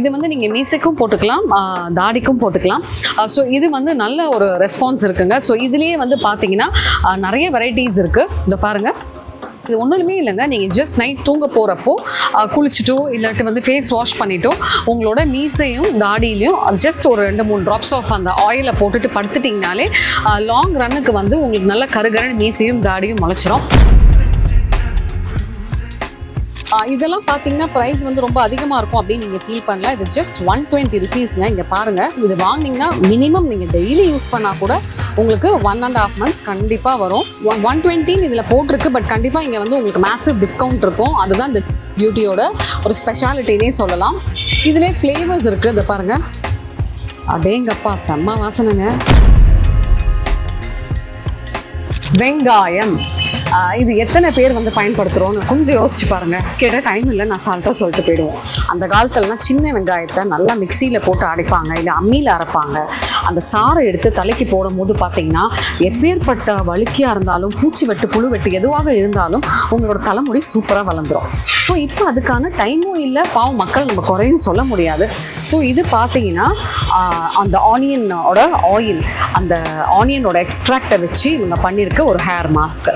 இது வந்து நீங்கள் மீசைக்கும் போட்டுக்கலாம் தாடிக்கும் போட்டுக்கலாம். ஸோ இது வந்து நல்ல ஒரு ரெஸ்பான்ஸ் இருக்குங்க. ஸோ இதுலேயே வந்து பார்த்தீங்கன்னா நிறைய வெரைட்டிஸ் இருக்குது இந்த பாருங்கள் இது ஒன்றுமே இல்லைங்க. நீங்கள் ஜஸ்ட் நைட் தூங்க போகிறப்போ குளிச்சுட்டோ இல்லாட்டி வந்து ஃபேஸ் வாஷ் பண்ணிட்டோ உங்களோட மீசையும் தாடியிலையும் ஜஸ்ட் ஒரு ரெண்டு மூணு ட்ராப்ஸ் ஆஃப் அந்த ஆயிலை போட்டுட்டு படுத்துட்டிங்கனாலே லாங் ரன்னுக்கு வந்து உங்களுக்கு நல்ல கருகரன் மீசையும் தாடியும் முளைச்சிரும். இதெல்லாம் பார்த்தீங்கன்னா ப்ரைஸ் வந்து ரொம்ப அதிகமாக இருக்கும் அப்படின்னு நீங்கள் ஃபீல் பண்ணல இது ஜஸ்ட் ஒன் டுவெண்ட்டி ருபீஸ்ங்க இங்கே பாருங்கள் இது வாங்கினீங்கன்னா மினிமம் நீங்கள் டெய்லி யூஸ் பண்ணால் கூட உங்களுக்கு ஒன் அண்ட் ஆஃப் மந்த்ஸ் கண்டிப்பாக வரும். ஒன் ஒன் டுவெண்ட்டின்னு இதில் போட்டிருக்கு பட் கண்டிப்பாக இங்கே வந்து உங்களுக்கு மேசிவ் டிஸ்கவுண்ட் இருக்கும். அதுதான் இந்த பியூட்டியோட ஒரு ஸ்பெஷாலிட்டினே சொல்லலாம். இதிலே ஃப்ளேவர்ஸ் இருக்குது இதை பாருங்கள் அடேங்கப்பா செம்ம வாசனைங்க. வெங்காயம். இது எத்தனை பேர் வந்து பயன்படுத்துகிறோம்னு கொஞ்சம் யோசிச்சு பாருங்க. கேட்ட டைம் இல்லை நான் சால்ட்டாக சொல்லிட்டு போயிடுவோம் அந்த காலத்துலலாம் சின்ன வெங்காயத்தை நல்லா மிக்சியில் போட்டு அடைப்பாங்க இல்லை அம்மியில் அரைப்பாங்க. அந்த சாறை எடுத்து தலைக்கு போடும்போது பார்த்தீங்கன்னா எப்பேற்பட்ட வழுக்கியாக இருந்தாலும் பூச்சி வெட்டு புழு வெட்டு எதுவாக இருந்தாலும் உங்களோட தலைமுடி சூப்பராக வளர்ந்துரும். ஸோ இப்போ அதுக்கான டைமும் இல்லை பாவம் மக்கள் நம்ம குறையும் சொல்ல முடியாது. ஸோ இது பார்த்தீங்கன்னா அந்த ஆனியனோட ஆயில் அந்த ஆனியனோட எக்ஸ்ட்ராக்டை வச்சு இவங்க பண்ணியிருக்க ஒரு ஹேர் மாஸ்க்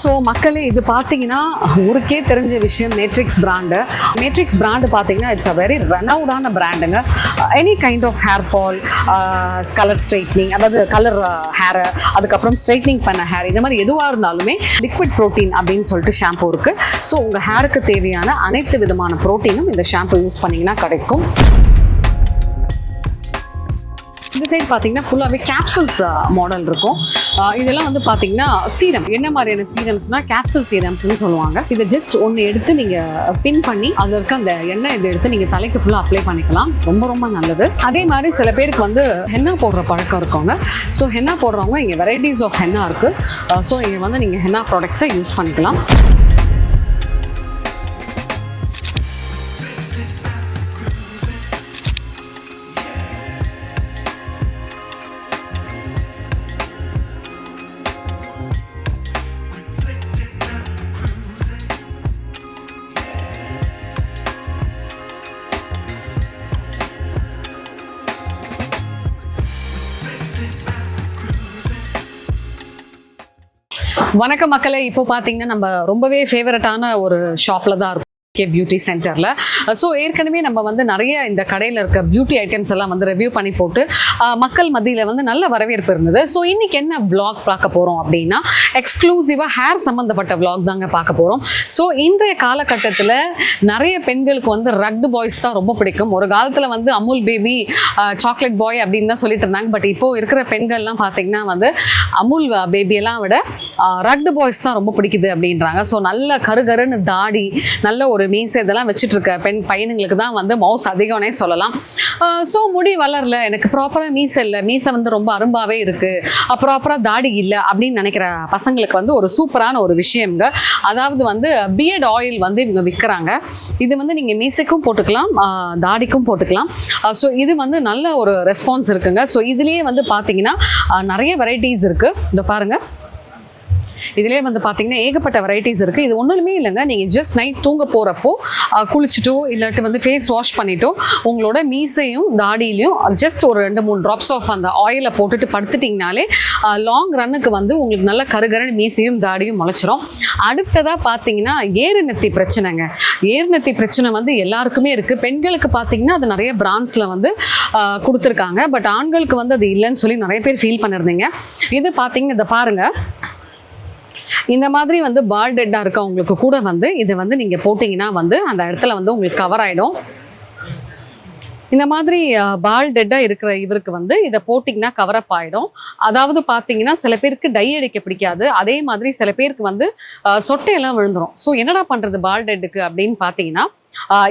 ஸோ மக்களே இது பார்த்தீங்கன்னா ஊருக்கே தெரிஞ்ச விஷயம் மேட்ரிக்ஸ் பிராண்டு மேட்ரிக்ஸ் பிராண்டு பார்த்தீங்கன்னா இட்ஸ் அ வெரி ரெனவுடான பிராண்டுங்க any kind of hair fall colour straightening அதாவது கலர் ஹேரை uh, அதுக்கப்புறம் ஸ்ட்ரைட்னிங் பண்ண ஹேர் இந்த மாதிரி எதுவாக இருந்தாலுமே லிக்விட் ப்ரோட்டீன் அப்படின்னு சொல்லிட்டு ஷாம்பு இருக்குது ஸோ உங்கள் ஹேருக்கு தேவையான அனைத்து விதமான ப்ரோட்டீனும் இந்த ஷாம்பு யூஸ் பண்ணிங்கன்னா கிடைக்கும். இந்த சைடு பார்த்தீங்கன்னா ஃபுல்லாகவே கேப்சூல்ஸ் மாடல் இருக்கும். இதெல்லாம் வந்து பார்த்தீங்கன்னா சீரம் என்ன மாதிரியான சீரம்ஸ்னா கேப்சூல் சீரம்ஸ்னு சொல்லுவாங்க. இதை ஜஸ்ட் ஒன்று எடுத்து நீங்கள் பின் பண்ணி அதில் இருக்க அந்த எண்ணெய் இதை எடுத்து நீங்கள் தலைக்கு ஃபுல்லாக அப்ளை பண்ணிக்கலாம். ரொம்ப ரொம்ப நல்லது. அதே மாதிரி சில பேருக்கு வந்து ஹென்னா போடுற பழக்கம் இருக்கவங்க. ஸோ ஹென்னா போடுறவங்க இங்கே வெரைட்டிஸ் ஆஃப் ஹென்னா இருக்குது ஸோ இங்கே வந்து நீங்கள் ஹென்னா ப்ராடக்ட்ஸை யூஸ் பண்ணிக்கலாம். வணக்கம் மக்களே. இப்போ பார்த்தீங்கன்னா நம்ம ரொம்பவே ஃபேவரட்டான ஒரு ஷாப்பில் தான் இருக்கும் கே பியூட்டி சென்டரில் ஸோ ஏற்கனவே நம்ம வந்து நிறைய இந்த கடையில் இருக்க பியூட்டி ஐட்டம்ஸ் எல்லாம் வந்து ரிவ்யூ பண்ணி போட்டு மக்கள் மத்தியில் வந்து நல்ல வரவேற்பு இருந்தது. ஸோ இன்னைக்கு என்ன விளாக் பார்க்க போகிறோம் அப்படின்னா எக்ஸ்க்ளூசிவாக ஹேர் சம்மந்தப்பட்ட விளாக் தாங்க பார்க்க போகிறோம் ஸோ இன்றைய காலகட்டத்தில் நிறைய பெண்களுக்கு வந்து ரக்டு பாய்ஸ் தான் ரொம்ப பிடிக்கும். ஒரு காலத்தில் வந்து அமுல் பேபி சாக்லேட் பாய் அப்படின்னு தான் சொல்லிட்டு இருந்தாங்க. பட் இப்போ இருக்கிற பெண்கள்லாம் பார்த்தீங்கன்னா வந்து அமுல் பேபியெல்லாம் விட ரக்டு பாய்ஸ் தான் ரொம்ப பிடிக்குது அப்படின்றாங்க. ஸோ நல்ல கருகருன்னு தாடி நல்ல ஒரு மீசை இதெல்லாம் வச்சுட்டு இருக்க பெண் பையனுங்களுக்கு தான் வந்து மவுஸ் அதிகம்னே சொல்லலாம். ஸோ முடி வளரல. எனக்கு ப்ராப்பராக மீசை இல்லை. மீசை வந்து ரொம்ப அரும்பாவே இருக்கு. ப்ராப்பராக தாடி இல்லை அப்படின்னு நினைக்கிற பசங்களுக்கு வந்து ஒரு சூப்பரான ஒரு விஷயம்ங்க. அதாவது வந்து பியர்ட் ஆயில் வந்து இவங்க விற்கிறாங்க இது வந்து நீங்கள் மீசைக்கும் போட்டுக்கலாம். தாடிக்கும் போட்டுக்கலாம். ஸோ இது வந்து நல்ல ஒரு ரெஸ்பான்ஸ் இருக்குங்க. ஸோ இதுலேயே வந்து பார்த்தீங்கன்னா நிறைய வெரைட்டிஸ் இருக்குது இந்த பாருங்கள் இதுலேயே வந்து பார்த்தீங்கன்னா ஏகப்பட்ட வெரைட்டிஸ் இருக்குது இது ஒன்றுமே இல்லைங்க. நீங்கள் ஜஸ்ட் நைட் தூங்க போகிறப்போ குளிச்சுட்டோ இல்லாட்டி வந்து ஃபேஸ் வாஷ் பண்ணிட்டோ உங்களோட மீசையும் தாடியிலையும் ஜஸ்ட் ஒரு ரெண்டு மூணு ட்ராப்ஸ் ஆஃப் அந்த ஆயிலை போட்டுட்டு படுத்துட்டிங்கனாலே லாங் ரன்னுக்கு வந்து உங்களுக்கு நல்ல கருகரன் மீசையும் தாடியும் முளைச்சிரும். அடுத்ததாக பார்த்தீங்கன்னா ஏறுநெத்தி பிரச்சனைங்க. ஏறுநத்தி பிரச்சனை வந்து எல்லாருக்குமே இருக்குது பெண்களுக்கு பார்த்தீங்கன்னா அது நிறைய பிராண்ட்ஸில் வந்து கொடுத்துருக்காங்க. பட் ஆண்களுக்கு வந்து அது இல்லைன்னு சொல்லி நிறைய பேர் ஃபீல் பண்ணியிருந்தீங்க இது பார்த்தீங்கன்னா இதை பாருங்கள் இந்த மாதிரி வந்து பால் டெட்டாக இருக்கவங்களுக்கு கூட வந்து இதை வந்து நீங்கள் போட்டிங்கன்னா வந்து அந்த இடத்துல வந்து உங்களுக்கு கவர் ஆகிடும் இந்த மாதிரி பால் டெட்டாக இருக்கிற இவருக்கு வந்து இதை போட்டிங்கன்னா கவரப் ஆகிடும் அதாவது பார்த்தீங்கன்னா சில பேருக்கு டை அடிக்க பிடிக்காது. அதே மாதிரி சில பேருக்கு வந்து சொட்டையெல்லாம் விழுந்துரும். ஸோ என்னடா பண்ணுறது பால் டெட்டுக்கு அப்படின்னு பார்த்தீங்கன்னா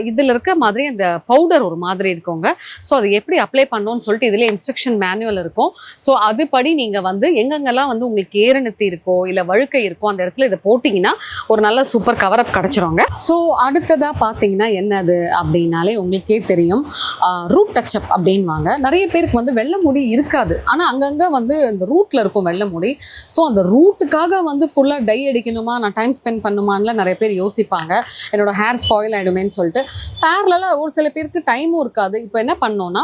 இதில் இருக்க மாதிரி அந்த பவுடர் ஒரு மாதிரி இருக்குங்க. ஸோ அது எப்படி அப்ளை பண்ணணும்னு சொல்லிட்டு இதில் இன்ஸ்ட்ரக்ஷன் மேனுவல் இருக்கும். ஸோ அதுபடி நீங்கள் வந்து எங்கெங்கெல்லாம் வந்து உங்களுக்கு ஏரணுத்தி இருக்கோ இல்லை வழுக்கை இருக்கோ அந்த இடத்துல இதை போட்டிங்கன்னா ஒரு நல்ல சூப்பர் கவரப் கிடச்சிருங்க. ஸோ அடுத்ததாக பார்த்தீங்கன்னா என்னது அப்படின்னாலே உங்களுக்கே தெரியும். ரூட் டச்சப் அப்படின்வாங்க நிறைய பேருக்கு வந்து வெள்ளை முடி இருக்காது. ஆனால் அங்கங்கே வந்து இந்த ரூட்டில் இருக்கும் வெள்ளை முடி. ஸோ அந்த ரூட்டுக்காக வந்து ஃபுல்லாக டை அடிக்கணுமா? நான் டைம் ஸ்பெண்ட் பண்ணுமான்லாம் நிறைய பேர் யோசிப்பாங்க. என்னோட ஹேர் ஸ்பாயில் அப்படின்னு சொல்லிட்டு பேரலாக ஒரு சில பேருக்கு டைமும் இருக்காது. இப்போ என்ன பண்ணோன்னா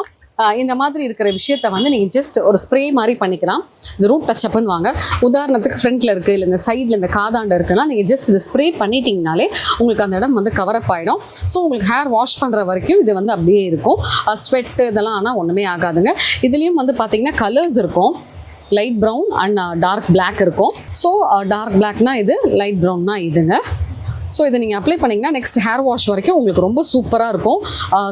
இந்த மாதிரி இருக்கிற விஷயத்த வந்து நீங்கள் ஜஸ்ட் ஒரு ஸ்ப்ரே மாதிரி பண்ணிக்கலாம். இந்த ரூட் டச்சப்னு வாங்க. உதாரணத்துக்கு ஃப்ரண்ட்டில் இருக்குது இல்லை இந்த சைடில் இந்த காதாண்ட இருக்குன்னா நீங்கள் ஜஸ்ட் இதை ஸ்ப்ரே பண்ணிட்டீங்கனாலே உங்களுக்கு அந்த இடம் வந்து கவரப் ஆகிடும் ஸோ உங்களுக்கு ஹேர் வாஷ் பண்ணுற வரைக்கும் இது வந்து அப்படியே இருக்கும். ஸ்வெட்டு இதெல்லாம் ஆனால் ஒன்றுமே ஆகாதுங்க. இதுலேயும் வந்து பார்த்தீங்கன்னா கலர்ஸ் இருக்கும். Light brown and dark black இருக்கும். ஸோ டார்க் பிளாக்னா இது லைட் ப்ரௌன்னா இதுங்க. ஸோ இதை நீங்கள் அப்ளை பண்ணிங்கன்னா நெக்ஸ்ட் ஹேர் வாஷ் வரைக்கும் உங்களுக்கு ரொம்ப சூப்பராக இருக்கும்.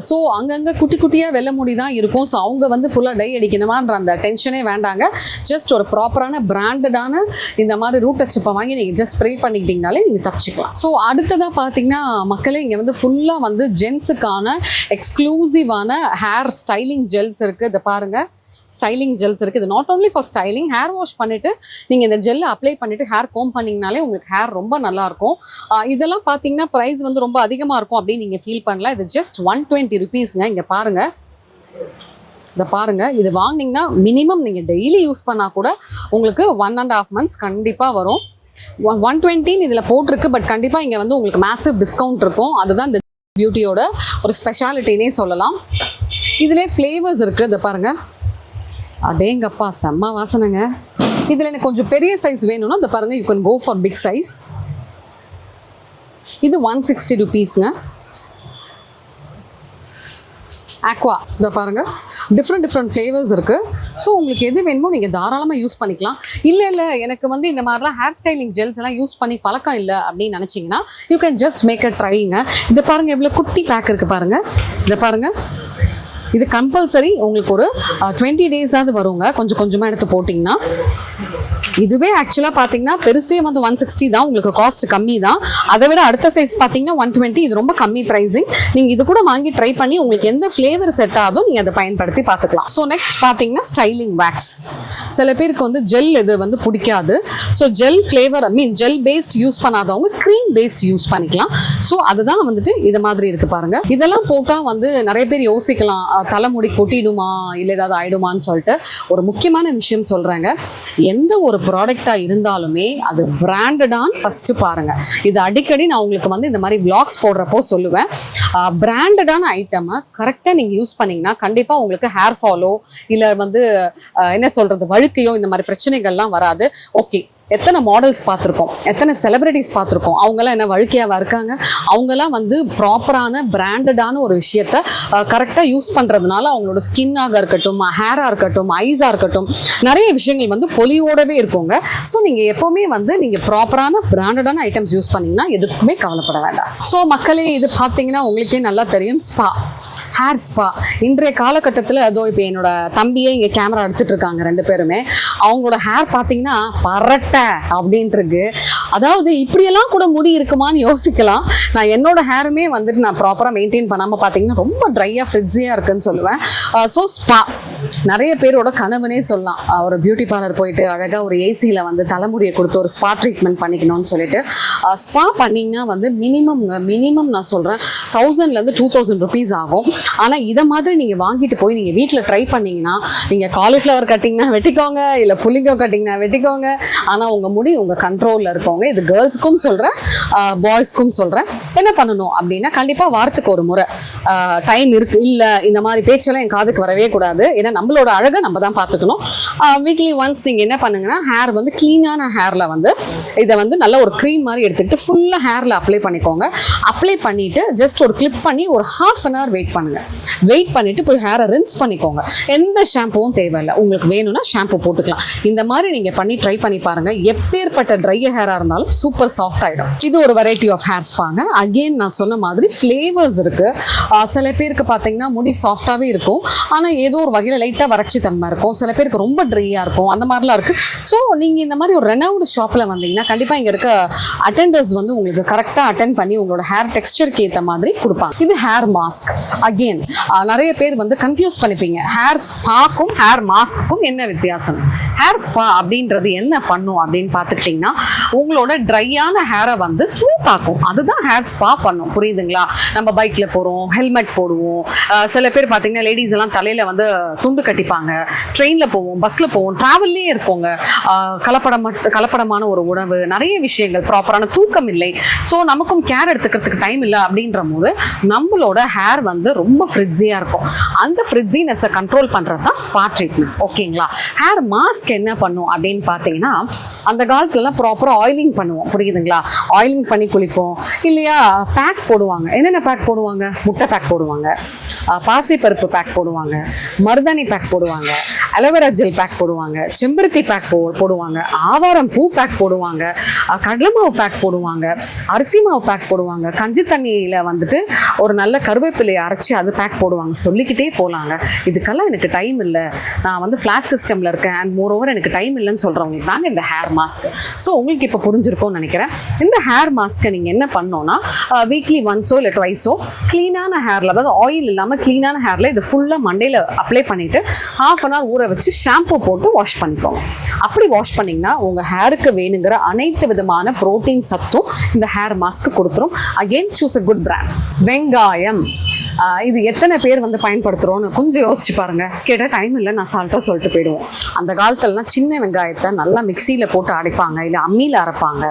ஸோ அங்கங்கே குட்டி குட்டியாக வெள்ளை முடி தான் இருக்கும். ஸோ அவங்க வந்து ஃபுல்லாக டை அடிக்கணுமான்ற அந்த டென்ஷனே வேண்டாங்க. ஜஸ்ட் ஒரு ப்ராப்பரான பிராண்டடான இந்த மாதிரி ரூட் டச்சப்பை வாங்கி நீங்கள் ஜஸ்ட் ஸ்ப்ரே பண்ணிக்கிட்டிங்கனாலே நீங்கள் தப்பிச்சிக்கலாம். ஸோ அடுத்ததாக பார்த்தீங்கன்னா மக்களே இங்கே வந்து ஃபுல்லாக வந்து ஜென்ஸுக்கான எக்ஸ்க்ளூசிவான ஹேர் ஸ்டைலிங் ஜெல்ஸ் இருக்குது இதை பாருங்கள் ஸ்டைலிங் ஜெல்ஸ் இருக்குது இது not only for styling hair wash பண்ணிவிட்டு நீங்கள் இந்த ஜெல்லை அப்ளை பண்ணிவிட்டு ஹேர் கோம் பண்ணிங்கனாலே உங்களுக்கு ஹேர் ரொம்ப நல்லாயிருக்கும் இதெல்லாம் பார்த்தீங்கன்னா ப்ரைஸ் வந்து ரொம்ப அதிகமாக இருக்கும் அப்படின்னு நீங்கள் ஃபீல் பண்ணலாம். இது ஜஸ்ட் ஒன் டுவெண்ட்டி ருபீஸ்ங்க இங்கே பாருங்கள் இதை பாருங்கள் இது வாங்கினீங்கன்னா மினிமம் நீங்கள் டெய்லி யூஸ் பண்ணால் கூட உங்களுக்கு ஒன் அண்ட் ஆஃப் மந்த்ஸ் கண்டிப்பாக வரும். ஒன் டுவெண்ட்டின்னு இதில் போட்டிருக்கு. பட் கண்டிப்பாக இங்கே வந்து உங்களுக்கு மேசிவ் டிஸ்கவுண்ட் இருக்கும். அதுதான் இந்த பியூட்டியோட ஒரு ஸ்பெஷாலிட்டினே சொல்லலாம். இதிலே ஃப்ளேவர்ஸ் இருக்குது இதை பாருங்கள் அடேங்கப்பா செம்ம வாசனைங்க. இதில் எனக்கு கொஞ்சம் பெரிய சைஸ் வேணும்னா இந்த பாருங்கள் you can go for big size இது ஒன் சிக்ஸ்டி ருபீஸ்ங்க ஆக்வா இதை பாருங்கள் டிஃப்ரெண்ட் டிஃப்ரெண்ட் ஃப்ளேவர்ஸ் இருக்குது ஸோ உங்களுக்கு எது வேணுமோ நீங்கள் தாராளமாக யூஸ் பண்ணிக்கலாம். இல்லை இல்லை எனக்கு வந்து இந்த மாதிரிலாம் ஹேர் ஸ்டைலிங் ஜெல்ஸ் எல்லாம் யூஸ் பண்ணி பழக்கம் இல்லை அப்படின்னு நினச்சிங்கன்னா you can just make a ட்ரைங்க இதை பாருங்கள் எவ்வளோ குட்டி பேக் இருக்குது பாருங்கள் இதை பாருங்கள் இது கம்பல்சரி உங்களுக்கு ஒரு டுவெண்ட்டி டேஸாவது வருங்க. கொஞ்சம் கொஞ்சமாக எடுத்து போட்டிங்கன்னா. இதுவே ஆக்சுவலாக பார்த்தீங்கன்னா பெருசே வந்து ஒன் சிக்ஸ்டி தான். உங்களுக்கு காஸ்ட் கம்மி தான். அதை விட அடுத்த சைஸ் பார்த்தீங்கன்னா ஒன் டுவெண்ட்டி இது ரொம்ப கம்மி ப்ரைஸிங் நீங்கள் இது கூட வாங்கி ட்ரை பண்ணி உங்களுக்கு எந்த ஃப்ளேவர் செட் ஆகுதோ நீங்கள் அதை பயன்படுத்தி பார்த்துக்கலாம் ஸோ நெக்ஸ்ட் பார்த்தீங்கன்னா ஸ்டைலிங் வேக்ஸ் சில பேருக்கு வந்து ஜெல் இது வந்து பிடிக்காது. So gel flavour I mean gel paste use பண்ணாதவங்க க்ரீம் பேஸ்ட் யூஸ் பண்ணிக்கலாம். ஸோ அதுதான் வந்துட்டு இது மாதிரி இருக்கு பாருங்க. இதெல்லாம் போட்டால் வந்து நிறைய பேர் யோசிக்கலாம். தலைமுடி கொட்டிடுமா இல்லை ஏதாவது ஆயிடுமான்னு சொல்லிட்டு ஒரு முக்கியமான விஷயம் சொல்கிறாங்க எந்த ஒரு ப்ராடக்டாக இருந்தாலுமே அது பிராண்டடான்னு ஃபஸ்ட்டு பாருங்கள் இது அடிக்கடி நான் உங்களுக்கு வந்து இந்த மாதிரி விளாக்ஸ் போடுறப்போ சொல்லுவேன். பிராண்டடான ஐட்டமை கரெக்டாக நீங்கள் யூஸ் பண்ணிங்கன்னா கண்டிப்பாக உங்களுக்கு ஹேர் ஃபாலோ இல்லை வந்து என்ன சொல்கிறது வழுக்கையோ இந்த மாதிரி பிரச்சனைகள்லாம் வராது. ஓகே எத்தனை மாடல்ஸ் பார்த்துருக்கோம்? எத்தனை செலிபிரிட்டிஸ் பார்த்துருக்கோம்? அவங்கெல்லாம் என்ன வழுக்கையாக இருக்காங்க? அவங்கெல்லாம் வந்து ப்ராப்பரான பிராண்டடான ஒரு விஷயத்த கரெக்டாக யூஸ் பண்ணுறதுனால அவங்களோட ஸ்கின்னாக இருக்கட்டும் ஹேராக இருக்கட்டும் ஐஸாக இருக்கட்டும் நிறைய விஷயங்கள் வந்து பொலிவோடவே இருக்குங்க. ஸோ நீங்கள் எப்போவுமே வந்து நீங்கள் ப்ராப்பரான பிராண்டடான ஐட்டம்ஸ் யூஸ் பண்ணிங்கன்னா எதுக்குமே கவலைப்பட வேண்டாம். ஸோ மக்களே இது பார்த்தீங்கன்னா உங்களுக்கே நல்லா தெரியும் ஸ்பா ஹேர் ஸ்பா இன்றைய காலகட்டத்தில் அதோ இப்போ என்னோட தம்பியே இங்கே கேமரா எடுத்துகிட்டு இருக்காங்க ரெண்டு பேருமே. அவங்களோட ஹேர் பார்த்தீங்கன்னா பரட்டை அப்படின்ட்டுருக்கு அதாவது இப்படியெல்லாம் கூட முடி இருக்குமான்னு யோசிக்கலாம். நான் என்னோட ஹேருமே வந்துட்டு நான் ப்ராப்பராக மெயின்டைன் பண்ணாமல் பார்த்தீங்கன்னா ரொம்ப ட்ரையாக ஃப்ரிட்ஜியாக இருக்குன்னு சொல்லுவேன். ஸோ ஸ்பா நிறைய பேரோட கனவுனே சொல்லலாம். ஒரு பியூட்டி பார்லர் போயிட்டு அழகாக ஒரு ஏசியில் வந்து தலைமுடியை கொடுத்து ஒரு ஸ்பா ட்ரீட்மெண்ட் பண்ணிக்கணும்னு சொல்லிட்டு. ஸ்பா பண்ணிங்கன்னா வந்து மினிமம் மினிமம் நான் சொல்கிறேன் தௌசண்ட்லேருந்து டூ தௌசண்ட் ருபீஸ் ஆகும். ஆனால் இதை மாதிரி நீங்கள் வாங்கிட்டு போய் நீங்கள் வீட்டில் ட்ரை பண்ணீங்கன்னா நீங்கள் காலிஃப்ளவர் கட்டிங்னா வெட்டிக்கோங்க இல்லை புளிங்கோ கட்டிங்னா வெட்டிக்கோங்க. ஆனால் உங்கள் முடி உங்கள் கண்ட்ரோலில் இருக்கவங்க இது கேர்ள்ஸ்க்கும் சொல்கிறேன் பாய்ஸ்க்கும் சொல்கிறேன் என்ன பண்ணணும் அப்படின்னா கண்டிப்பாக வாரத்துக்கு ஒரு முறை டைம் இருக்கு இல்லை இந்த மாதிரி பேச்செல்லாம் என் காதுக்கு வரவே கூடாது. ஏன்னா நம்மளோட அழகை நம்ம தான் பார்த்துக்கணும். வீக்லி ஒன்ஸ் நீங்கள் என்ன பண்ணுங்கன்னா ஹேர் வந்து க்ளீனான ஹேரில் வந்து இதை வந்து நல்ல ஒரு க்ரீம் மாதிரி எடுத்துக்கிட்டு ஃபுல்லாக ஹேரில் அப்ளை பண்ணிக்கோங்க. அப்ளை பண்ணிவிட்டு ஜஸ்ட் ஒரு கிளிப் பண்ணி ஒரு ஹாஃப் அன் ஹவர் வெயிட் பண்ணுங்கள் வெயிட் பண்ணிவிட்டு போய் ஹேரை ரின்ஸ் பண்ணிக்கோங்க. எந்த ஷாம்புவும் தேவையில்லை. உங்களுக்கு வேணும்னா ஷாம்பு போட்டுக்கலாம். இந்த மாதிரி நீங்கள் பண்ணி ட்ரை பண்ணி பாருங்கள் எப்பேற்பட்ட ட்ரை ஹேராக இருந்தாலும் சூப்பர் சாஃப்ட் ஆகிடும் இது ஒரு வெரைட்டி ஆஃப் ஹேர் ஸ்பாங்க அகெயின் நான் சொன்ன மாதிரி ஃப்ளேவர்ஸ் இருக்குது சில பேருக்கு பார்த்தீங்கன்னா முடி சாஃப்டாகவே இருக்கும். ஆனால் ஏதோ ஒரு வகையில் லைட்டாக வறட்சி தன்மை இருக்கும். சில பேருக்கு ரொம்ப ட்ரையாக இருக்கும். அந்த மாதிரிலாம் இருக்குது ஸோ நீங்கள் இந்த மாதிரி ஒரு ரெனவுடு ஷாப்பில் வந்தீங்கன்னா கண்டிப்பாக இங்கே இருக்க அட்டெண்டர்ஸ் வந்து உங்களுக்கு கரெக்டாக அட்டென்ட் பண்ணி உங்களோட ஹேர் டெக்ஸ்டருக்கு ஏற்ற மாதிரி கொடுப்பாங்க. இது ஹேர் மாஸ்க் அகெயின் நிறைய பேர் வந்து கன்ஃபியூஸ் பண்ணிப்பீங்க. ஹேர் ஸ்பாக்கும் ஹேர் மாஸ்க்கும் என்ன வித்தியாசம்? ஹேர் ஸ்பா அப்படின்றது என்ன பண்ணும் அப்படின்னு பார்த்துக்கிட்டிங்கன்னா உங்களோட ட்ரையான ஹேரை வந்து ஸ்மூத் ஆக்கும். அதுதான் ஹேர் ஸ்பா பண்ணும். புரியுதுங்களா? நம்ம பைக்கில் போகிறோம் ஹெல்மெட் போடுவோம். சில பேர் பார்த்தீங்கன்னா லேடிஸ் எல்லாம் தலையில் வந்து துண்டு கட்டிப்பாங்க. ட்ரெயினில் போவோம் பஸ்ஸில் போவோம் ட்ராவல்லே இருப்போங்க. கலப்படம் கலப்படமான ஒரு உணவு நிறைய விஷயங்கள் ப்ராப்பரான தூக்கம் இல்லை. ஸோ நமக்கும் கேர் எடுத்துக்கிறதுக்கு டைம் இல்லை அப்படின்ற போது நம்மளோட ஹேர் வந்து ரொம்ப ரொம்ப ஃப்ரிட்ஸியாக இருக்கும். அந்த ஃப்ரிட்ஸினஸை கண்ட்ரோல் பண்ணுறது தான் ஸ்பா ட்ரீட்மெண்ட் ஓகேங்களா ஹேர் மாஸ்க் என்ன பண்ணும் அப்படின்னு பார்த்தீங்கன்னா அந்த காலத்துலலாம் ப்ராப்பராக ஆயிலிங் பண்ணுவோம். புரியுதுங்களா? ஆயிலிங் பண்ணி குளிப்போம். இல்லையா? பேக் போடுவாங்க. என்னென்ன பேக் போடுவாங்க? முட்டை பேக் போடுவாங்க. பாசிப்பருப்பு பேக் போடுவாங்க. மருதாணி பேக் போடுவாங்க. அலோவேரா ஜெல் பேக் போடுவாங்க. செம்பருத்தி பேக் போ போடுவாங்க. ஆவாரம் பூ பேக் போடுவாங்க. கடலை மாவு பேக் போடுவாங்க. அரிசி மாவு பேக் போடுவாங்க. கஞ்சி தண்ணியில் வந்துட்டு ஒரு நல்ல கருவேப்பிலையை அரைச்சி அது பேக் போடுவாங்க. சொல்லிக்கிட்டே போகலாங்க இதுக்கெல்லாம் எனக்கு டைம் இல்லை. நான் வந்து ஃப்ளாட் சிஸ்டமில் இருக்கேன். அண்ட் மோர் ஓவர் எனக்கு டைம் இல்லைன்னு சொல்கிறவங்களுக்கு தாங்க இந்த ஹேர் மாஸ்க் ஸோ உங்களுக்கு இப்போ புரிஞ்சிருக்கும்னு நினைக்கிறேன். இந்த ஹேர் மாஸ்க்கை நீங்கள் என்ன பண்ணோன்னா வீக்லி ஒன்ஸோ இல்லை ட்வைஸோ க்ளீனான ஹேரில் அதாவது ஆயில் இல்லாமல் க்ளீனான ஹேரில் இது ஃபுல்லாக மண்டையில் அப்ளை பண்ணிவிட்டு ஹாஃப் அன் ஹவர் ஊற வச்சு ஷாம்பு போட்டு வாஷ் பண்ணிக்கோங்க. அப்படி வாஷ் பண்ணிங்கன்னா உங்கள் ஹேருக்கு வேணுங்கிற அனைத்து விதமான ப்ரோட்டீன் சத்தும் இந்த ஹேர் மாஸ்க்கு கொடுத்துரும். Again choose a good brand வெங்காயம். இது எத்தனை பேர் வந்து பயன்படுத்துகிறோன்னு கொஞ்சம் யோசிச்சு பாருங்கள் கேட்டால் டைம் இல்லை நான் சால்ட்டாக சொல்லிட்டு போயிடுவோம் அந்த காலத்துலலாம் சின்ன வெங்காயத்தை நல்லா மிக்சியில் போட்டு அடைப்பாங்க இல்லை அம்மியில் அரைப்பாங்க.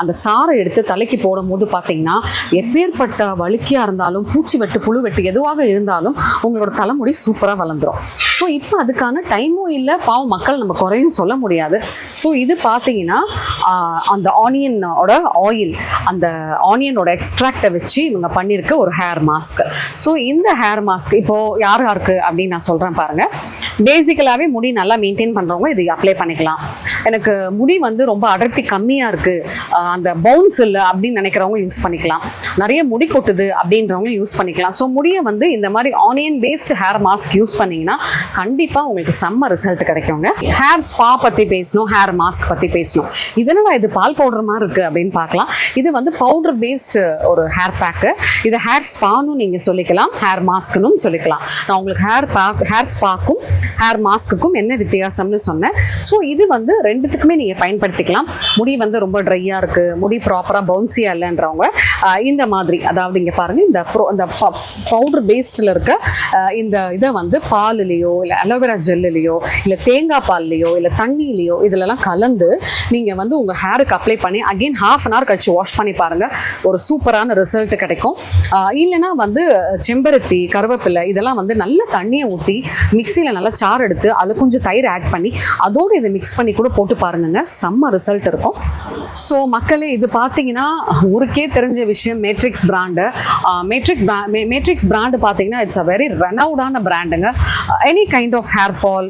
அந்த சாறை எடுத்து தலைக்கு போடும்போது பார்த்தீங்கன்னா எப்பேற்பட்ட வழுக்கியாக இருந்தாலும் பூச்சி வெட்டு புழு வெட்டு எதுவாக இருந்தாலும் உங்களோட தலைமுடி சூப்பராக வளர்ந்துரும். ஸோ இப்போ அதுக்கான டைமும் இல்லை. பாவம் மக்கள் நம்ம குறையும் சொல்ல முடியாது. ஸோ இது பார்த்தீங்கன்னா அந்த ஆனியனோட ஆயில் அந்த ஆனியனோட எக்ஸ்ட்ராக்டை வச்சு இவங்க பண்ணியிருக்க ஒரு ஹேர் மாஸ்க் ஸோ இந்த ஹேர் மாஸ்க் இப்போது யார் யாருக்கு அப்படின்னு நான் சொல்கிறேன் பாருங்கள் பேசிக்கலாகவே முடி நல்லா மெயின்டைன் பண்ணுறவங்க இது அப்ளை பண்ணிக்கலாம். எனக்கு முடி வந்து ரொம்ப அடர்த்தி கம்மியாக இருக்குது அந்த பவுன்ஸ் இல்லை அப்படின்னு நினைக்கிறவங்க யூஸ் பண்ணிக்கலாம். நிறைய முடி கொட்டுது அப்படின்றவங்க யூஸ் பண்ணிக்கலாம். ஸோ முடியை வந்து இந்த மாதிரி onion based hair mask use பண்ணீங்கன்னா கண்டிப்பாக உங்களுக்கு செம்ம ரிசல்ட் கிடைக்குங்க. ஹேர் ஸ்பா பற்றி பேசணும் ஹேர் மாஸ்க் பற்றி பேசணும். இதெல்லாம் இது பால் பவுடர் மாதிரி இருக்குது அப்படின்னு பார்க்கலாம். இது வந்து பவுடர் பேஸ்டு ஒரு ஹேர் பேக்கு இது ஹேர் ஸ்பானும் நீங்கள் சொல்லிக்கலாம் ஹேர் மாஸ்க்குன்னு சொல்லிக்கலாம். நான் உங்களுக்கு ஹேர் பேக் ஹேர் ஸ்பாக்கும் ஹேர் மாஸ்க்குக்கும் என்ன வித்தியாசம்னு சொன்னேன். ஸோ இது வந்து ரெண்டுத்துக்குமே நீங்கள் பயன்படுத்திக்கலாம். முடி வந்து ரொம்ப ட்ரையாக இருக்குது முடி ப்ராப்பராக பவுன்சியாக இல்லைன்றவங்க இந்த மாதிரி. அதாவது இங்கே பாருங்கள் இந்த ப்ரோ இந்த பவுடர் பேஸ்டில் இருக்க இந்த இதை வந்து பாலுலேயோ இல்லை அலோவேரா ஜெல்லுலேயோ இல்லை தேங்காய் பால்லையோ இல்லை தண்ணியிலையோ இதிலலாம் கலந்து நீங்கள் வந்து உங்கள் ஹேருக்கு அப்ளை பண்ணி அகெயின் ஹாஃப் அன் ஹவர் கழிச்சு வாஷ் பண்ணி பாருங்கள் ஒரு சூப்பரான ரிசல்ட் கிடைக்கும். இல்லைனா இல்லைன்னா வந்து செம்பருத்தி கருவேப்பிலை இதெல்லாம் வந்து நல்ல தண்ணியை ஊற்றி மிக்சியில் நல்லா சாறு எடுத்து அதில் கொஞ்சம் தயிர் ஆட் பண்ணி அதோடு இதை மிக்ஸ் பண்ணி கூட போட்டு பாருங்கங்க. செம்ம ரிசல்ட் இருக்கும். ஸோ மக்களே இது பார்த்தீங்கன்னா ஊருக்கே தெரிஞ்ச விஷயம் Matrix brand Matrix Matrix brand பார்த்தீங்கன்னா இட்ஸ் அ வெரி ரனவுடான பிராண்டுங்க any kind of hair fall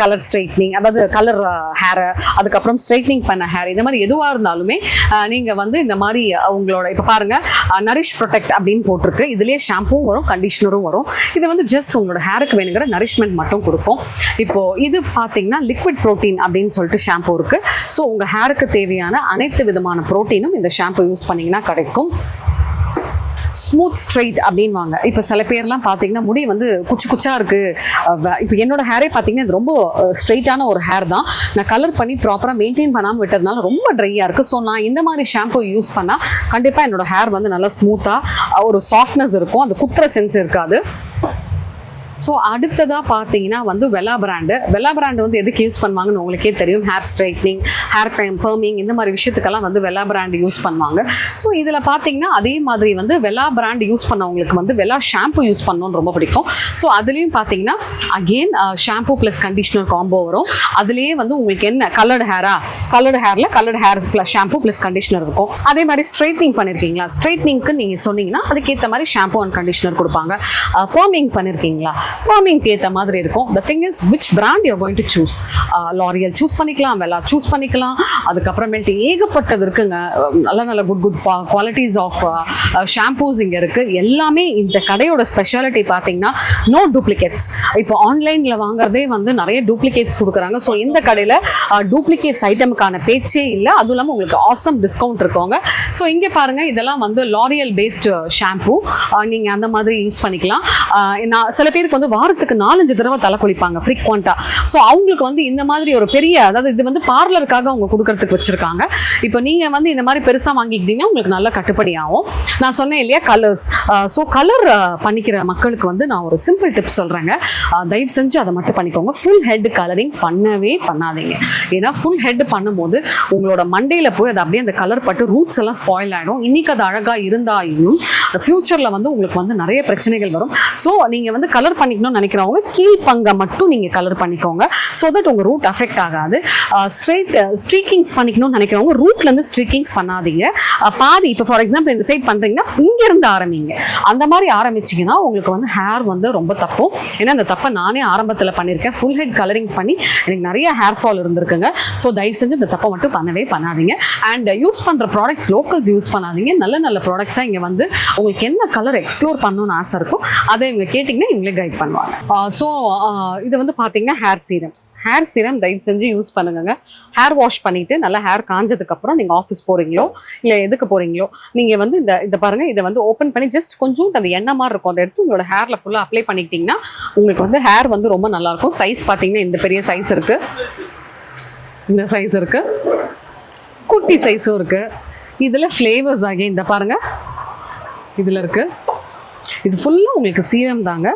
colour straightening அதாவது கலர் ஹேரை uh, அதுக்கப்புறம் ஸ்ட்ரைட்னிங் பண்ண ஹேர் இந்த மாதிரி எதுவாக இருந்தாலுமே uh, நீங்கள் வந்து இந்த மாதிரி uh, உங்களோட இப்போ பாருங்கள் நரிஷ் ப்ரொடெக்ட் அப்படின்னு போட்டிருக்கு. இதுலேயே ஷாம்பும் வரும் கண்டிஷனரும் வரும். இது வந்து ஜஸ்ட் உங்களோட ஹேருக்கு வேணுங்கிற நரிஷ்மெண்ட் மட்டும் கொடுக்கும். இப்போ இது பார்த்தீங்கன்னா லிக்விட் ப்ரோட்டீன் அப்படின்னு சொல்லிட்டு ஷாம்பு இருக்குது ஸோ உங்கள் ஹேருக்கு தேவையான அனைத்து விதமான ப்ரோட்டீனும் இந்த ஷாம்பு யூஸ் பண்ணீங்கன்னா கிடைக்கும். ஸ்மூத் ஸ்ட்ரைட் அப்படின்வாங்க இப்போ சில பேர்லாம் பார்த்தீங்கன்னா முடி வந்து குச்சி குச்சா இருக்கு. இப்போ என்னோட ஹேரே பார்த்தீங்கன்னா இது ரொம்ப ஸ்ட்ரைட்டான ஒரு ஹேர் தான். நான் கலர் பண்ணி ப்ராப்பராக மெயின்டைன் பண்ணாமல் விட்டதுனால ரொம்ப ட்ரையாக இருக்குது ஸோ நான் இந்த மாதிரி ஷாம்பு யூஸ் பண்ணால் கண்டிப்பாக என்னோட ஹேர் வந்து நல்லா ஸ்மூத்தாக ஒரு சாஃப்ட்னஸ் இருக்கும். அந்த குத்துற சென்ஸ் இருக்காது. ஸோ அடுத்ததாக பார்த்தீங்கன்னா வந்து வெலா பிராண்டு வெலா பிராண்டு வந்து எதுக்கு யூஸ் பண்ணுவாங்கன்னு உங்களுக்கே தெரியும். Hair straightening hair time perming இந்த மாதிரி விஷயத்துக்கெல்லாம் வந்து வெலா பிராண்டு யூஸ் பண்ணுவாங்க. ஸோ இதில் பார்த்தீங்கன்னா அதே மாதிரி வந்து வெலா பிராண்ட் யூஸ் பண்ணவங்களுக்கு வந்து வெலா ஷாம்பு யூஸ் பண்ணணும்னு ரொம்ப பிடிக்கும். ஸோ அதுலேயும் பார்த்தீங்கன்னா again shampoo plus conditioner combo வரும். அதுலேயே வந்து உங்களுக்கு என்ன? கலர்டு ஹேரா கலர்டு ஹேரில் coloured hair plus shampoo plus conditioner இருக்கும். அதே மாதிரி ஸ்ட்ரைட்னிங் பண்ணியிருக்கீங்களா ஸ்ட்ரைட்னிங்க்கு நீங்கள் சொன்னீங்கன்னா அதுக்கேற்ற மாதிரி ஷாம்பு அண்ட் கண்டிஷனர் கொடுப்பாங்க. Uh, பெர்மிங் பண்ணியிருக்கீங்களா ஃபார்மிங்க்கு ஏற்ற மாதிரி இருக்கும். The thing is which brand you're going to choose L'Oreal choose பண்ணிக்கலாம் வெலா சூஸ் பண்ணிக்கலாம். அதுக்கப்புறமேட்டு ஏகப்பட்டது இருக்குங்க. நல்ல நல்ல good good qualities of shampoos இங்கே இருக்குது எல்லாமே இந்த கடையோட ஸ்பெஷாலிட்டி பார்த்தீங்கன்னா நோ டூப்ளிகேட்ஸ் இப்போ ஆன்லைனில் வாங்குறதே வந்து நிறைய டூப்ளிகேட்ஸ் கொடுக்குறாங்க. ஸோ இந்த கடையில் டூப்ளிகேட்ஸ் ஐட்டமுக்கான பேச்சே இல்லை. அதுவும் இல்லாமல் உங்களுக்கு ஆசம் டிஸ்கவுண்ட் இருக்கோங்க. ஸோ இங்கே பாருங்கள் இதெல்லாம் வந்து லாரியல் பேஸ்டு ஷாம்பூ நீங்கள் அந்த மாதிரி யூஸ் பண்ணிக்கலாம். நான் சில பேருக்கு வந்து வாரத்துக்கு நாலஞ்சு தடவை தலை குளிப்பாங்க ஃப்ரீக்வெண்ட்டாக ஸோ அவங்களுக்கு வந்து இந்த மாதிரி ஒரு பெரிய அதாவது இது வந்து பார்லருக்காக அவங்க கொடுக்கறதுக்கு வச்சுருக்காங்க. இப்போ நீங்கள் வந்து இந்த மாதிரி பெருசாக வாங்கிக்கிட்டீங்கன்னா உங்களுக்கு நல்ல கட்டுப்படி ஆகும். நான் சொன்னேன் இல்லையா கலர்ஸ் ஸோ கலர் பண்ணிக்கிற மக்களுக்கு வந்து நான் ஒரு சிம்பிள் டிப்ஸ் சொல்கிறேங்க தயவு செஞ்சு அதை மட்டும் பண்ணிக்கோங்க. ஃபுல் ஹெட் கலரிங் பண்ணவே பண்ணாதீங்க. ஏன்னா ஃபுல் ஹெட் பண்ணும்போது உங்களோட மண்டையில் போய் அது அப்படியே அந்த கலர் பட்டு ரூட்ஸ் எல்லாம் ஸ்பாயில் ஆகிடும் இன்னைக்கு அது அழகாக இருந்தாலும் ஃப்யூச்சரில் வந்து உங்களுக்கு வந்து நிறைய பிரச்சனைகள் வரும். ஸோ நீங்கள் வந்து கலர் பண்ணிக்கணும்னு நினைக்கிறவங்க கீழ் பங்கை மட்டும் நீங்கள் கலர் பண்ணிக்கோங்க. ஸோ தட் உங்கள் ரூட் அஃபெக்ட் ஆகாது. ஸ்ட்ரெயிட் ஸ்ட்ரீக்கிங்ஸ் பண்ணிக்கணும்னு நினைக்கிறவங்க ரூட்லேருந்து ஸ்ட்ரீக்கிங்ஸ் பண்ணாதீங்க. பாதி இப்போ ஃபார் எக்ஸாம்பிள் இந்த சைட் பண்ணுறீங்கன்னா இங்கேருந்து ஆரம்பிங்க. அந்த மாதிரி ஆரம்பிச்சிங்கன்னா உங்களுக்கு வந்து ஹேர் வந்து ரொம்ப தப்பும். ஏன்னா அந்த தப்பை நானே ஆரம்பத்தில் பண்ணியிருக்கேன் ஃபுல் ஹெட் கலரிங் பண்ணி எனக்கு நிறைய ஹேர் ஃபால் இருந்திருக்குங்க. ஸோ தயவு செஞ்சு இந்த தப்பை மட்டும் பண்ணவே பண்ணாதீங்க. அண்ட் யூஸ் பண்ணுற ப்ராடக்ட்ஸ் லோக்கல்ஸ் யூஸ் பண்ணாதீங்க. நல்ல நல்ல ப்ராடக்ட்ஸாக இங்கே வந்து உங்களுக்கு என்ன கலர் எக்ஸ்ப்ளோர் பண்ணணும்னு ஆசை இருக்கும் அதை இவங்க கேட்டிங்கன்னா இவங்களே கைட் பண்ணுவாங்க. ஸோ இது வந்து பார்த்தீங்கன்னா ஹேர் சீரம் ஹேர் சீரம் தயவு செஞ்சு யூஸ் பண்ணுங்க ஹேர் வாஷ் பண்ணிட்டு நல்லா ஹேர் காஞ்சதுக்கப்புறம் நீங்கள் ஆஃபீஸ் போகிறீங்களோ இல்லை எதுக்கு போகிறீங்களோ நீங்கள் வந்து இந்த இதை பாருங்க இதை வந்து ஓப்பன் பண்ணி ஜஸ்ட் கொஞ்சம் அந்த எண்ணெய் மாதிரி இருக்கும். அதை எடுத்து உங்களோட ஹேரில் ஃபுல்லாக அப்ளை பண்ணிக்கிட்டிங்கன்னா உங்களுக்கு வந்து ஹேர் வந்து ரொம்ப நல்லாயிருக்கும் சைஸ் பார்த்தீங்கன்னா இந்த பெரிய சைஸ் இருக்குது இந்த சைஸ் இருக்குது குட்டி சைஸும் இருக்குது இதில் ஃப்ளேவர்ஸ் ஆகிய இந்த பாருங்க. இதில் இருக்குது இது ஃபுல்லாக உங்களுக்கு சீரம் தாங்க.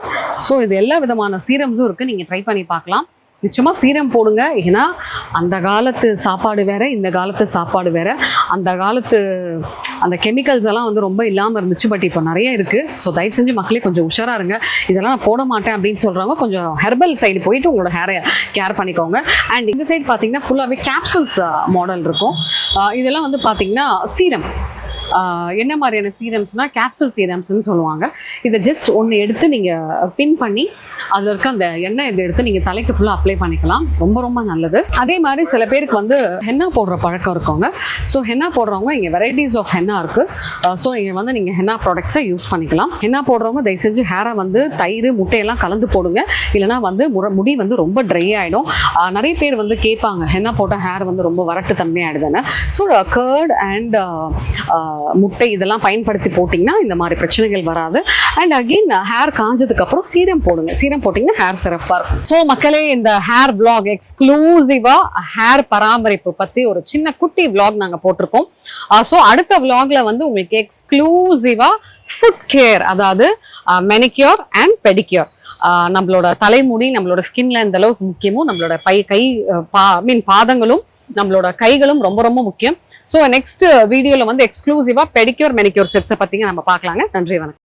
ஸோ இது எல்லா விதமான சீரம்ஸும் இருக்குது நீங்கள் ட்ரை பண்ணி பார்க்கலாம். நிச்சயமாக சீரம் போடுங்க. ஏன்னா அந்த காலத்து சாப்பாடு வேறு இந்த காலத்து சாப்பாடு வேறு. அந்த காலத்து அந்த கெமிக்கல்ஸ் எல்லாம் வந்து ரொம்ப இல்லாமல் இருந்துச்சு. பட் இப்போ நிறைய இருக்குது ஸோ தயவு செஞ்சு மக்களே கொஞ்சம் உஷாராக இருங்க. இதெல்லாம் நான் போட மாட்டேன் அப்படின்னு சொல்கிறவங்க கொஞ்சம் ஹெர்பல் சைடு போயிட்டு உங்களோட ஹேரை கேர் பண்ணிக்கோங்க. அண்ட் இந்த சைடு பார்த்தீங்கன்னா ஃபுல்லாகவே கேப்சூல்ஸ் மாடல் இருக்கும். இதெல்லாம் வந்து பார்த்தீங்கன்னா சீரம் என்ன மாதிரியான சீரம்ஸ்னால் கேப்சூல் சீரம்ஸ்னு சொல்லுவாங்க. இதை ஜஸ்ட் ஒன்று எடுத்து நீங்கள் பின் பண்ணி அதில் இருக்க அந்த எண்ணெய் இதை எடுத்து நீங்கள் தலைக்கு ஃபுல்லாக அப்ளை பண்ணிக்கலாம். ரொம்ப ரொம்ப நல்லது. அதே மாதிரி சில பேருக்கு வந்து ஹென்னா போடுற பழக்கம் இருக்கவங்க. ஸோ ஹென்னா போடுறவங்க இங்கே வெரைட்டிஸ் ஆஃப் ஹென்னா இருக்குது ஸோ இங்கே வந்து நீங்கள் ஹென்னா ப்ராடக்ட்ஸை யூஸ் பண்ணிக்கலாம். ஹென்னா போடுறவங்க தயவு செஞ்சு ஹேரை வந்து தயிர் முட்டையெல்லாம் கலந்து போடுங்க. இல்லைனா வந்து முற முடி வந்து ரொம்ப ட்ரை ஆகிடும் நிறைய பேர் வந்து கேட்பாங்க ஹென்னா போட்டால் ஹேர் வந்து ரொம்ப வரட்டு தன்மையாயிடுதுன்னு ஸோ கர்ட் அண்ட் முட்டை இதெல்லாம் பயன்படுத்தி போட்டிங்கன்னா இந்த மாதிரி பிரச்சனைகள் வராது. அண்ட் அகெயின் ஹேர் காஞ்சதுக்கு அப்புறம் சீரம் போடுங்க. சீரம் போட்டிங்கன்னா ஹேர் சிறப்பாக இருக்கும். ஸோ மக்களே இந்த ஹேர் vlog எக்ஸ்க்ளூசிவாக ஹேர் பராமரிப்பு பற்றி ஒரு சின்ன குட்டி விளாக் நாங்கள் போட்டிருக்கோம். Uh, ஸோ அடுத்த விளாகில் வந்து உங்களுக்கு எக்ஸ்க்ளூசிவாக ஃபுட் கேர் அதாவது மெனிக்யூர் அண்ட் பெடிக்யூர் நம்மளோட தலைமுடி நம்மளோட ஸ்கின்ல எந்த அளவுக்கு முக்கியமோ நம்மளோட பை கை பா மீன் பாதங்களும் நம்மளோட கைகளும் ரொம்ப ரொம்ப முக்கியம். ஸோ நெக்ஸ்ட் வீடியோவில் வந்து எக்ஸ்க்ளூசிவா பெடிக்யூர் மெனிக்யூர் செட்ஸை பத்திங்க நம்ம பார்க்கலாங்க. நன்றி வணக்கம்.